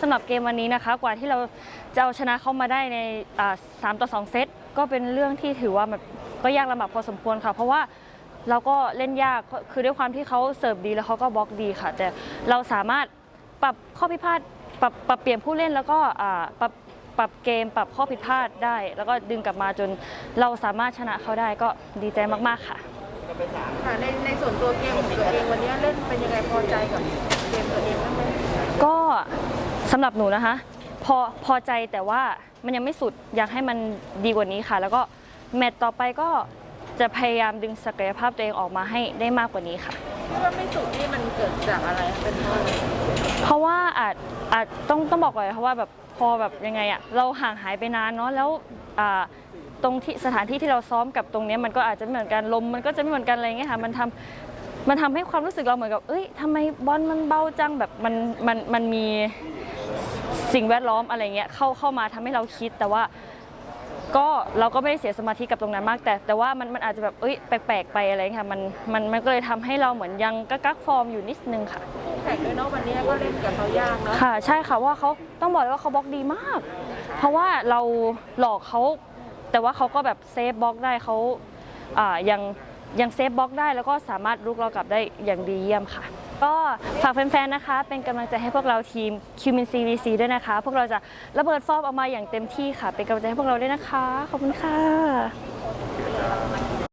สำหรับเกมวันนี้นะคะกว่าที่เราจะเอาชนะเขามาได้ในอ่าสามต่อสองเซตก็เป็นเรื่องที่ถือว่าแบบก็ยากลำบากพอสมควรค่ะ เพราะว่าเราก็เล่นยากคือด้วยความที่เขาเสิร์ฟดีแล้วเขาก็บล็อกดีค่ะ แต่เราสามารถปรับข้อผิดพลาดปรับปรับเปลี่ยนผู้เล่นแล้วก็อ่าปรับปรับเกมปรับข้อผิดพลาดได้ แล้วก็ดึงกลับมาจนเราสามารถชนะเขาได้ก็ดีใจมากๆค่ะค่ะในในส่วนตัวเกมของตัวเองวันนี้เล่นเป็นยังไงพอใจกับเกมตัวเองบ้างไหมก็ สำหรับหนูนะคะ พอพอใจแต่ว่ามันยังไม่สุดอยากให้มันดีกว่านี้ค่ะ แล้วก็แมตต์ต่อไปก็จะพยายามดึงศักยภาพตัวเองออกมาให้ได้มากกว่านี้ค่ะที่ว่าไม่สุดนี่มันเกิดจากอะไรเป็นเพราะอะไรเพราะว่าอาจอาจต้องต้องบอกก่อนเลยค่ะว่าแบบพอแบบยังไงอะเราห่างหายไปนานเนาะแล้วอ่าตรงที่สถานที่ที่เราซ้อมกับตรงเนี้ยมันก็อาจจะไม่เหมือนกันลม มันก็จะไม่เหมือนกันอะไรเงี้ยค่ะมันทำมันทำให้ความรู้สึกเราเหมือนกับเอ้ยทำไมบอลมันเบาจังแบบมันมันมันมี สิ่งแวดล้อมอะไรเงี้ยเข้าเข้ามาทำให้เราคิดแต่ว่าก็เราก็ไม่ได้เสียสมาธิกับตรงนั้นมาก แต่แต่ว่ามันมันอาจจะแบบเอ้ยแปลกๆไปอะไรเงี้ยค่ะมันมันมันก็เลยทำให้เราเหมือนยังกักกักฟอร์มอยู่นิดนึงค่ะคู่แข่งด้วยเนาะวันนี้ก็เล่นกับเขายากเนาะค่ะ ใช่ค่ะว่าเขาต้องบอกเลยว่าเขาบล็อกดีมาก เพราะว่าเราหลอกเขาแต่ว่าเขาก็แบบเซฟบล็อกได้เขาอ่ายัง ยังเซฟบล็อกได้แล้วก็สามารถลุกเรากลับได้อย่างดีเยี่ยมค่ะ ก็ฝากแฟนๆนะคะ เป็นกำลังใจให้พวกเราทีมคิวมินซีวีซีด้วยนะคะ พวกเราจะระเบิดฟอร์มออกมาอย่างเต็มที่ค่ะ เป็นกำลังใจให้พวกเราด้วยนะคะ ขอบคุณค่ะ